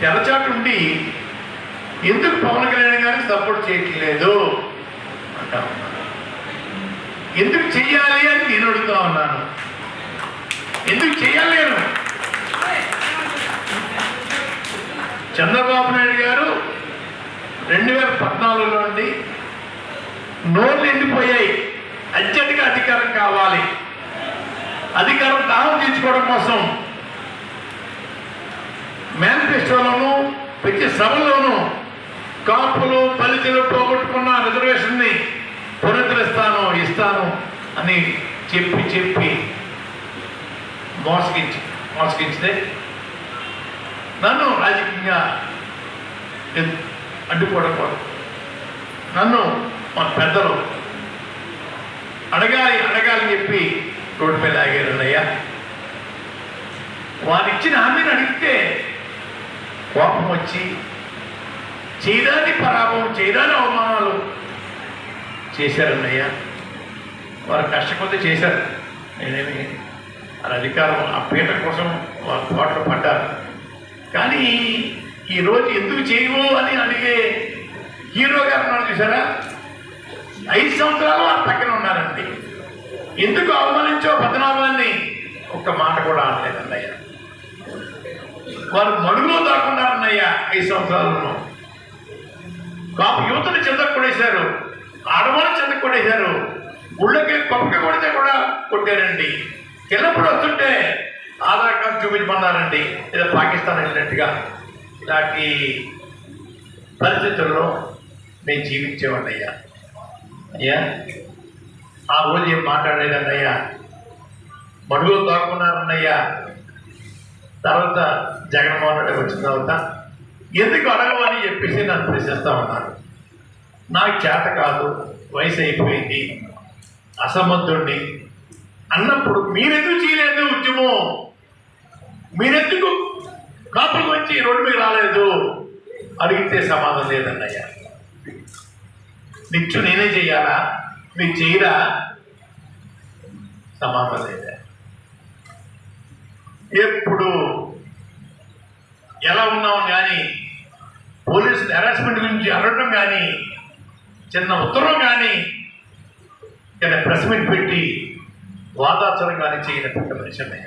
తెరచాటు ఉండి ఎందుకు పవన్ కళ్యాణ్ గారికి సపోర్ట్ చేయట్లేదు? అంటా ఉన్నాను ఎందుకు చెయ్యాలి అని నేను అడుగుతా ఉన్నాను. ఎందుకు చేయాలి నేను? చంద్రబాబు నాయుడు గారు రెండు వేల పద్నాలుగులో నుండి నోళ్ళు ఎండిపోయాయి. అర్జెంటుగా అధికారం కావాలి. అధికారం దాహం తీర్చుకోవడం కోసం. మేనిఫెస్టోలోను ప్రతి సభలోనూ కాపులు దళితులు పోగొట్టుకున్న రిజర్వేషన్ని పునరుద్ధరిస్తాను ఇస్తాను అని చెప్పి చెప్పి మోసగించి మోసగించితే నన్ను రాజకీయంగా అడ్డుకోవడం నన్ను మా పెద్దలు అడగాలి అడగాలని చెప్పి రోడ్డుపై లాగారు అన్నయ్య వారిచ్చిన హామీని అడిగితే కోపం వచ్చి చేయదాని పరాభవం చేయదాని అవమానాలు చేశారన్నయ్య వారు కష్టపడితే చేశారు. నేనేమి వారి అధికారం ఆ పీట కోసం వారు కోటలు పడ్డారు. కానీ ఈరోజు ఎందుకు చేయవు అని అడిగే హీరో గారు ఉన్నారు చూసారా? ఐదు సంవత్సరాలు వారు పక్కన ఉన్నారండి. ఎందుకు అవమానించో పద్మనాభాన్ని ఒక్క మాట కూడా అనలేదు వారు మడుగులో దాక్కున్నారన్నయ్య ఐదు సంవత్సరాలలో? కాపు యువతను చెంద కొడేశారు ఆడవాళ్ళు చెంద కొడేశారు గుళ్ళకి పక్క కొడితే కూడా కొట్టారండి. చిన్నప్పుడు వస్తుంటే ఆధార్ కార్డు చూపించమన్నారండి. ఏదో పాకిస్తాన్ వెళ్ళినట్టుగా. ఇలాంటి పరిస్థితుల్లో మేము జీవించేవాడి అయ్యా అయ్యా ఆ రోజు ఏం మాట్లాడలేదన్నయ్యా? మడుగులు దాక్కున్నారన్నయ్యా? తర్వాత జగన్మోహన్ రెడ్డి వచ్చిన తర్వాత ఎందుకు అడగవని చెప్పేసి నన్ను ప్రశ్నిస్తా ఉన్నారు. నాకు చేత కాదు వయసు అయిపోయింది అసమర్థుణ్ణి అన్నప్పుడు మీరెందుకు చేయలేదు ఉద్యమం? మీరెందుకు కాపుల వచ్చి రోడ్డు మీద రాలేదు? అడిగితే సమాధానం లేదన్నయ్య. నిచ్చు నేనే చేయాలా? మీరు చేయరా? సమాధానం లేదా ఎప్పుడు? ఎలా ఉన్నాం కానీ? పోలీసులు హెరాస్మెంట్ గురించి అడగడం కానీ చిన్న ఉత్తరం కానీ ఇక్కడ ప్రెస్ మీట్ పెట్టి వాదాచరం కానీ చేయని పెద్ద మనిషి అన్నయ్య.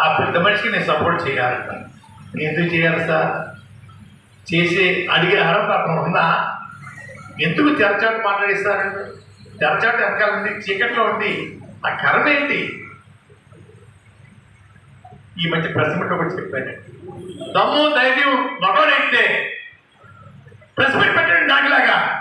ఆ పెద్ద మనిషికి నేను సపోర్ట్ చేయాలంట. నేను ఎందుకు చేయాలి సార్? చేసి అడిగే అర్హత అతను ఉన్నా ఎందుకు తెరచాటు మాట్లాడిస్తారండి తెరచాటు వెనకాల చీకట్లో ఉంది. ఆ కర్మ ఏంటి? ఈ మధ్య ప్రెస్ మీట్లో కూడా చెప్పాను. దమ్ము ధైర్యం మగవాడైతే ప్రెస్ మీట్